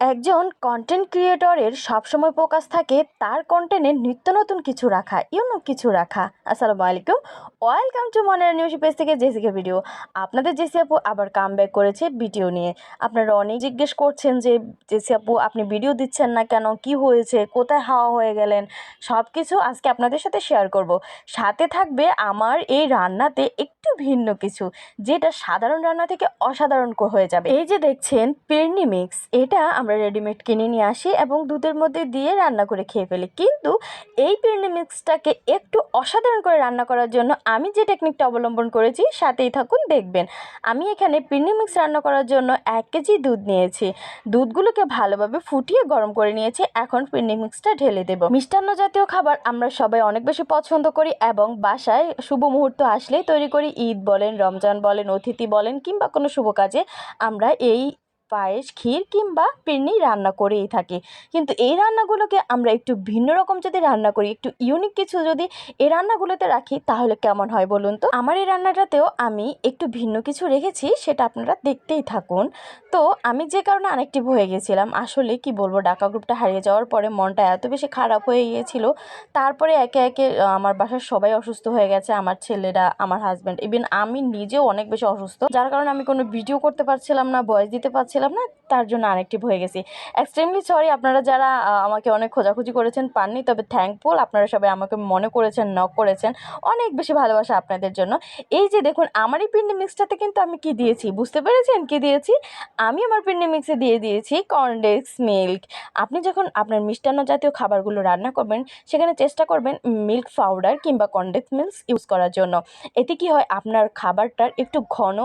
একজন কন্টেন্ট ক্রিয়েটরের সবসময় ফোকাস থাকে তার কন্টেন্টে নিত্য নতুন কিছু রাখা ইউনিক কিছু রাখা। আসসালামু আলাইকুম। ওয়েলকাম টু মনের নিউজ পেজ থেকে জেসিকে ভিডিও। আপনাদের জেসি আপু আবার কাম ব্যাক করেছে ভিডিও নিয়ে। আপনারা অনেক জিজ্ঞেস করছেন যে, জেসি আপু, আপনি ভিডিও দিচ্ছেন না কেন? কি হয়েছে? কোথায় হাওয়া হয়ে গেলেন? সব কিছু আজকে আপনাদের সাথে শেয়ার করব। সাথে থাকবে আমার এই রান্নাতে একটু ভিন্ন কিছু, যেটা সাধারণ রান্না থেকে অসাধারণ হয়ে যাবে। এই যে দেখছেন, পেরনি মিক্স, এটা আমরা রেডিমেড কিনে নিয়ে আসি এবং দুধের মধ্যে দিয়ে রান্না করে খেয়ে ফেলি। কিন্তু এই পেরনি মিক্সটাকে একটু অসাধারণ করে রান্না করার জন্য আমি যে টেকনিকটা অবলম্বন করেছি, সাথেই থাকুন, দেখবেন। আমি এখানে পেরনি মিক্স রান্না করার জন্য এক কেজি দুধ নিয়েছি। দুধগুলোকে ভালোভাবে ফুটিয়ে গরম করে নিয়েছি, এখন পেরনি মিক্সটা ঢেলে দেব। মিষ্টান্ন জাতীয় খাবার আমরা সবাই অনেক বেশি পছন্দ করি এবং বাসায় শুভ মুহূর্ত আসলেই তৈরি করি ঈদ বলেন রমজান বলেন অতিথি বলেন কিংবা কোনো শুভ কাজে আমরা এই পায়েস, ক্ষীর কিংবা পিন্নি রান্না করেই থাকি। কিন্তু এই রান্নাগুলোকে আমরা একটু ভিন্ন রকম যদি রান্না করি, একটু ইউনিক কিছু যদি এই রান্নাগুলোতে রাখি, তাহলে কেমন হয় বলুন তো? আমার এই রান্নাটাতেও আমি একটু ভিন্ন কিছু রেখেছি, সেটা আপনারা দেখতেই থাকুন। তো আমি যে কারণে আনেকটিভ হয়ে গেছিলাম, আসলে কি বলব ডাকা গ্রুপটা হারিয়ে যাওয়ার পরে মনটা এত বেশি খারাপ হয়ে গিয়েছিল। তারপরে একে একে আমার বাসার সবাই অসুস্থ হয়ে গেছে, আমার ছেলেরা, আমার হাজব্যান্ড ইভেন আমি নিজেও অনেক বেশি অসুস্থ। যার কারণে আমি কোনো ভিডিও করতে পারছিলাম না ভয়েস দিতে পারছিলাম না? তার জন্য আরেকটিভ হয়ে গেছি। এক্সট্রিমলি সরি আপনারা যারা আমাকে অনেক খোঁজাখুঁজি করেছেন পাননি, তবে থ্যাঙ্কফুল আপনারা সবাই আমাকে মনে করেছেন নক করেছেন। অনেক বেশি ভালোবাসা আপনাদের জন্য। এই যে দেখুন, আমার এই পিন্ডি মিক্সটাতে কিন্তু আমি কি দিয়েছি? বুঝতে পেরেছেন কি দিয়েছি? আমি আমার পিন্ডি মিক্সে দিয়ে দিয়েছি কর্নডেক্স মিল্ক আপনি যখন আপনার মিষ্টান্ন জাতীয় খাবারগুলো রান্না করবেন, সেখানে চেষ্টা করবেন মিল্ক পাউডার কিংবা কন্ডেন্স মিল্ক ইউজ করার জন্য। এতে কি হয়, আপনার খাবারটার একটু ঘন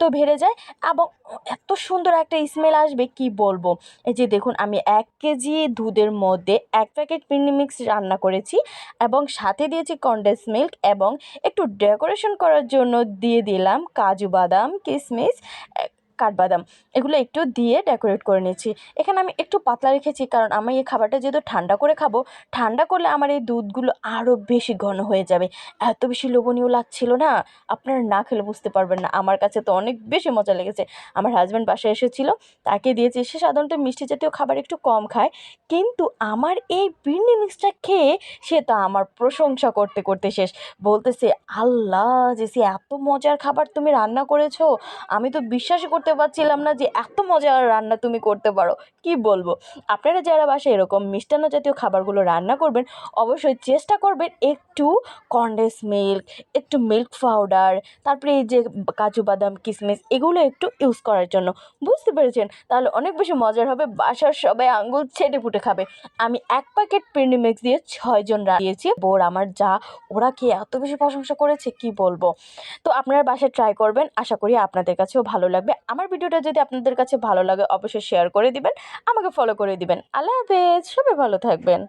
তো বেড়ে যায় এবং এত সুন্দর একটা স্মেল আসবে কি বলব? এই যে দেখুন, আমি এক কেজি দুধের মধ্যে এক প্যাকেট মিনিমিক্স মিক্স রান্না করেছি এবং সাথে দিয়েছি কন্ডেন্স মিল্ক এবং একটু ডেকোরেশন করার জন্য দিয়ে দিলাম কাজু বাদাম কিশমিশ কাঠবাদাম, এগুলো একটু দিয়ে ডেকোরেট করে নিচ্ছি। এখানে আমি একটু পাতলা রেখেছি কারণ আমি এই খাবারটা যেহেতু ঠান্ডা করে খাব, ঠান্ডা করলে আমার এই দুধগুলো আরও বেশি ঘন হয়ে যাবে। এত বেশি লোভনীয় লাগছিল না? আপনারা না খেলে বুঝতে পারবেন না। আমার কাছে তো অনেক বেশি মজা লেগেছে। আমার হাজব্যান্ড বাসায় এসেছিল, তাকে দিয়েছি। সে সাধারণত মিষ্টি জাতীয় খাবার একটু কম খায়, কিন্তু আমার এই বিন্নি মিক্সটা খেয়ে সে তো আমার প্রশংসা করতে করতে শেষ। বলতেছে, আল্লাহ, যে সে এত মজার খাবার তুমি রান্না করেছ, আমি তো বিশ্বাসই করতে পারছিলাম না যে এত মজার রান্না তুমি করতে পারো। কি বলব? আপনারা যারা বাসায় এরকম মিষ্টান্ন জাতীয় খাবারগুলো রান্না করবেন, অবশ্যই চেষ্টা করবেন একটু কন্ডেন্স মিল্ক, একটু মিল্ক পাউডার, তারপরে এই যে কাজু বাদাম কিশমিশ এগুলো একটু ইউজ করার জন্য। বুঝতে পেরেছেন? তাহলে অনেক বেশি মজার হবে, বাসার সবাই আঙ্গুল ছেটে ফুটে খাবে। আমি এক প্যাকেট পিন্ডি মিক্স দিয়ে ছয়জন দিয়েছি। বোর আমার যা, ওরা কি এত বেশি প্রশংসা করেছে, কি বলব? তো আপনারা বাসায় ট্রাই করবেন, আশা করি আপনাদের কাছেও ভালো লাগবে। আমার ভিডিওটা যদি আপনাদের কাছে ভালো লাগে, অবশ্যই শেয়ার করে দিবেন, আমাকে ফলো করে দিবেন। আল্লাহ হাফেজ, সবাই ভালো থাকবেন।